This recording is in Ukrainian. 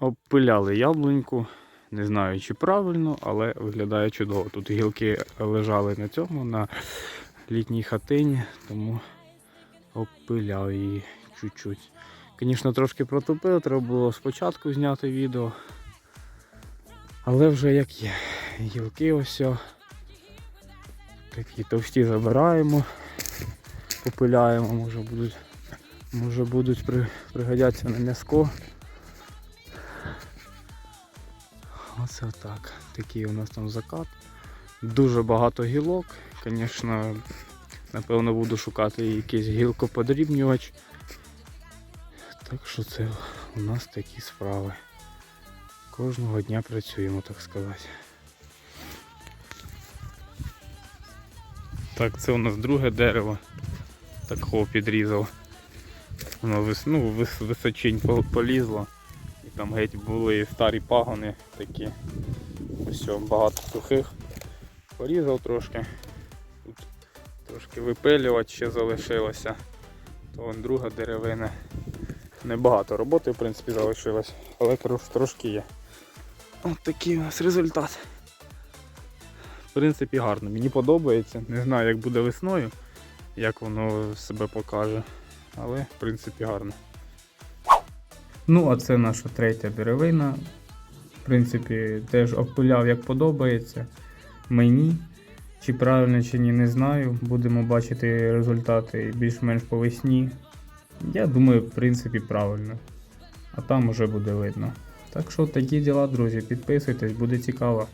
Обпиляли яблуньку. Не знаю, чи правильно, але виглядає чудово. Тут гілки лежали на цьому, на літній хатині, тому обпиляв її чуть-чуть. Звісно, трошки протупив, треба було спочатку зняти відео. Але вже як є. Гілки ось. Такі товсті забираємо, попиляємо, може будуть, може будуть при, пригодяться на м'яско. Оце так. Такий у нас там закат. Дуже багато гілок. Звісно, напевно буду шукати якийсь гілкоподрібнювач. Так що це у нас такі справи. Кожного дня працюємо, так сказати. Так, це у нас друге дерево. Такого підрізав. Воно вис, ну, вис, височень полізло. Там геть були старі пагони такі. Ось багато сухих. Порізав трошки. Тут трошки випилювати ще залишилося. То вон друга деревина. Небагато роботи в принципі залишилось, але трошки є. От такий у нас результат. В принципі гарно. Мені подобається. Не знаю, як буде весною, як воно себе покаже. Але в принципі гарно. Ну, а це наша третя деревина. В принципі, теж обпиляв як подобається. Мені. Чи правильно, чи ні, не знаю. Будемо бачити результати більш-менш по весні. Я думаю, в принципі, правильно. А там уже буде видно. Так що такі діла, друзі, підписуйтесь, буде цікаво.